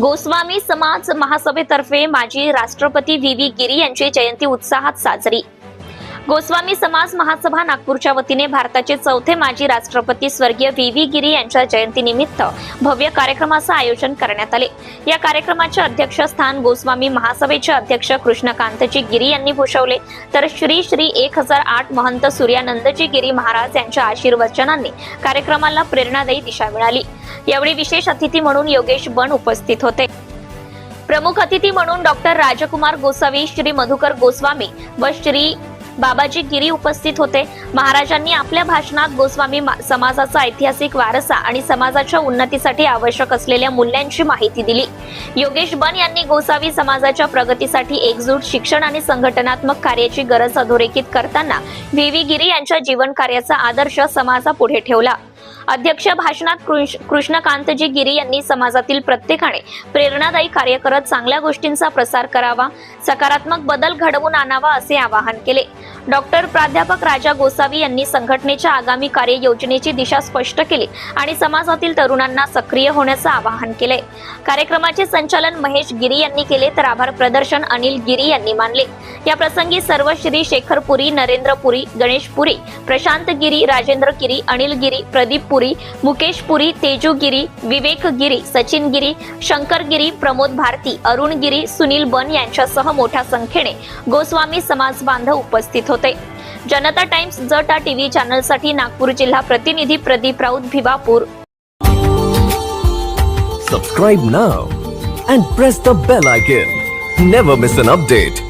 गोस्वामी समाज महासभेतर्फे माजी राष्ट्रपती व्ही व्ही गिरी यांची जयंती उत्साहात साजरी. गोस्वामी समाज महासभा नागपूरच्या वतीने भारताचे चौथे माजी राष्ट्रपती स्वर्गीय व्ही व्ही गिरी यांच्या जयंतीनिमित्त भव्य कार्यक्रमाचं आयोजन करण्यात आले. या कार्यक्रमाचे अध्यक्षस्थान गोस्वामी महासभेचे अध्यक्ष कृष्णकांतजी गिरी यांनी भूषवले. तर श्री श्री एक हजार आठ महंत सूर्यानंदजी गिरी महाराज यांच्या आशीर्वचनांनी कार्यक्रमाला प्रेरणादायी दिशा मिळाली. यावेळी विशेष अतिथी म्हणून योगेश बन उपस्थित होते. प्रमुख अतिथी म्हणून डॉक्टर राजकुमार गोसावी श्री मधुकर गोस्वामी व श्री बाबाजी गिरी उपस्थित होते. महाराजांनी आपल्या भाषणात गोस्वामी मा- समाजाचा ऐतिहासिक वारसा आणि समाजाच्या उन्नतीसाठी आवश्यक असलेल्या मूल्यांची माहिती दिली. योगेश बन यांनी गोसावी समाजाच्या प्रगतीसाठी एकजूट शिक्षण आणि संघटनात्मक कार्याची गरज अधोरेखित करताना व्ही. व्ही. गिरी यांच्या जीवन कार्याचा आदर्श समाजापुढे ठेवला. अध्यक्ष भाषणात कृष्णकांतजी गिरी यांनी समाजातील प्रत्येकाने प्रेरणादायी कार्य करत चांगल्या गोष्टींचा प्रसार करावा सकारात्मक बदल घडवून आणावा असे आवाहन केले. डॉक्टर प्राध्यापक राजा गोसावी यांनी संघटनेच्या आगामी कार्ययोजनेची दिशा स्पष्ट केली आणि समाजातील तरुणांना सक्रिय होण्याचं आवाहन केले कार्यक्रमाचे संचालन महेश गिरी यांनी केले तर आभार प्रदर्शन अनिल गिरी यांनी मानले. या प्रसंगी सर्व श्री शेखर पुरी नरेंद्र पुरी गणेश पुरी प्रशांत गिरी राजेंद्र गिरी अनिल गिरी प्रदीप पुरी मुकेश पुरी तेजू गिरी विवेक गिरी सचिन गिरी शंकर गिरी प्रमोद भारती अरुण गिरी सुनील बन यांच्यासह मोठ्या संख्येने गोस्वामी समाज बांधव उपस्थित होते. जनता टाइम्स जटा टीव्ही चॅनलसाठी नागपूर जिल्हा प्रतिनिधी Pradeep Raut Bhiwapur. Subscribe now and press the bell icon never miss an update